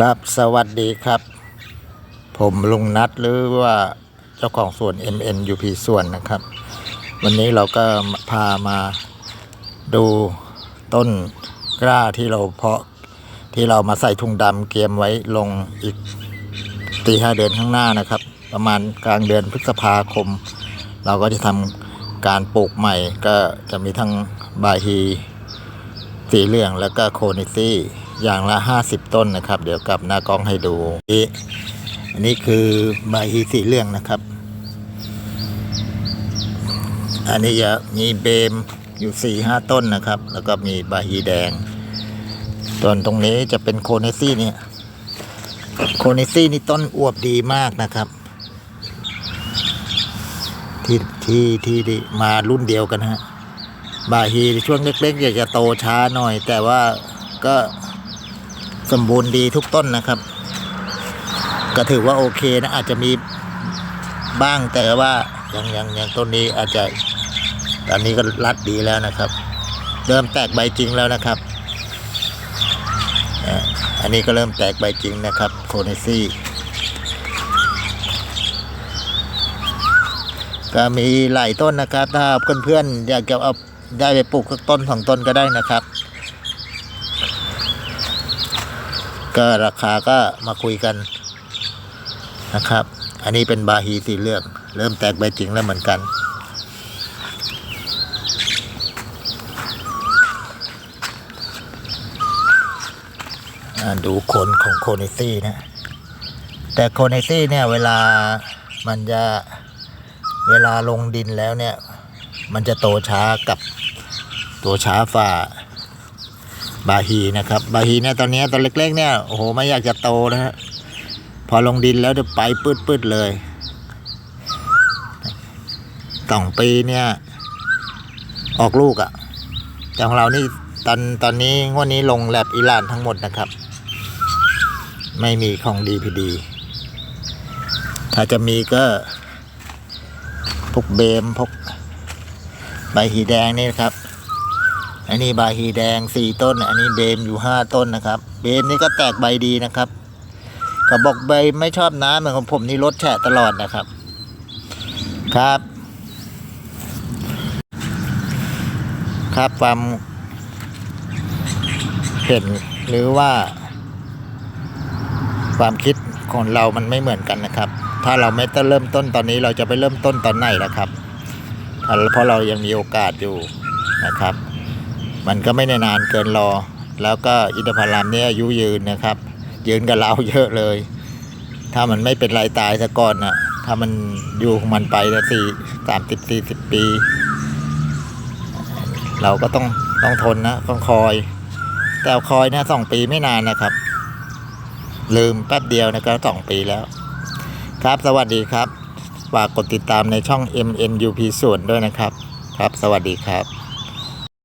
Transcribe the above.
ครับสวัสดีครับ ผมลุงนัดหรือว่าเจ้าของสวน MNUP ส่วนนะครับ วันนี้เราก็พามาดูต้นกล้าที่เราเพาะที่เรามาใส่ถุงดำเกียมไว้ลงอีกตีห้าเดือนข้างหน้านะครับ ประมาณกลางเดือนพฤษภาคม เราก็จะทำการปลูกใหม่ก็จะมีทั้งบาฮีสีเหลืองแล้วก็โคนิซี่ อย่างละ 50 ต้นนะครับ เดี๋ยวกลับหน้ากล้องให้ดูนี่อันนี้คือใบฮีสีเหลืองนะครับ อันนี้จะมีเบมอยู่สี่ห้าต้นนะครับ แล้วก็มีใบฮีแดงต้นตรงนี้จะเป็นโคเนซี่เนี่ยโคเนซี่นี่ต้นอวบดีมากนะครับ ที่ที่ที่ที่มารุ่นเดียวกันฮะบาฮีช่วงเล็กๆอยากจะโตช้าหน่อย แต่ว่าก็ สมบูรณ์ดีทุกต้นนะครับ ก็ถือว่าโอเคนะ อาจจะมีบ้างแต่ว่าอย่างอย่างอย่างต้นนี้อาจจะตอนนี้ก็รัดดีแล้วนะครับ เริ่มแตกใบจริงแล้วนะครับอันนี้ก็เริ่มแตกใบจริงนะครับโคเนซี่ก็มีหลายต้นนะครับ ถ้าเพื่อนๆอยากจะเอาได้ไปปลูกสักต้นสองต้นก็ได้นะครับ ก็ราคาก็มาคุยกันนะครับ อันนี้เป็นบาฮีสีเหลืองเริ่มแตกใบจริงแล้วเหมือนกัน ดูขนของโคเนซี่นะ แต่โคเนซี่เนี่ยเวลามันจะเวลาลงดินแล้วเนี่ย มันจะโตช้ากับโตช้าฝ่า บาฮีนะครับ บาฮีเนี่ยตอนนี้ตอนเล็ก ๆ เนี่ยโอ้โหไม่อยากจะโตนะฮะพอลงดินแล้วจะไปปืดๆเลยสองปีเนี่ยออกลูกอะ่ะแต่ของเรานี่ตอนตอนนี้งวดนี้ลงแลบอีหลานทั้งหมดนะครับ ไม่มีของดีพีดี ถ้าจะมีก็พวกเบมพวกใบหีแดงนี่นะครับ อันนี้ใบหีแดงสี่ต้น อันนี้เบมอยู่ห้าต้นนะครับ เบมนี่ก็แตกใบดีนะครับก็บอกใบไม่ชอบน้ำเหมือนของผมนี่รสแฉะตลอดนะครับ ครับ ครับความเห็นหรือว่า ความคิดของเรามันไม่เหมือนกันนะครับ ถ้าเราไม่ต้องเริ่มต้นตอนนี้เราจะไปเริ่มต้นตอนไหนล่ะครับเพราะเรายังมีโอกาสอยู่นะครับ มันก็ไม่ได้นานเกินรอ แล้วก็อินทผลัมเนี่ยอายุยืนนะครับ ยืนกับเราเยอะเลย ถ้ามันไม่เป็นไรตายซะก่อนนะถ้ามันอยู่ของมันไปละสี่สามสิบสี่สิบปี เราก็ต้องต้องทนนะต้องคอย แต่คอยนะสองปีไม่นานนะครับ ลืมแป๊บเดียวนะครับสองปีแล้ว ครับสวัสดีครับฝากกดติดตามในช่อง MNUP ส่วนด้วยนะครับ ครับ สวัสดีครับ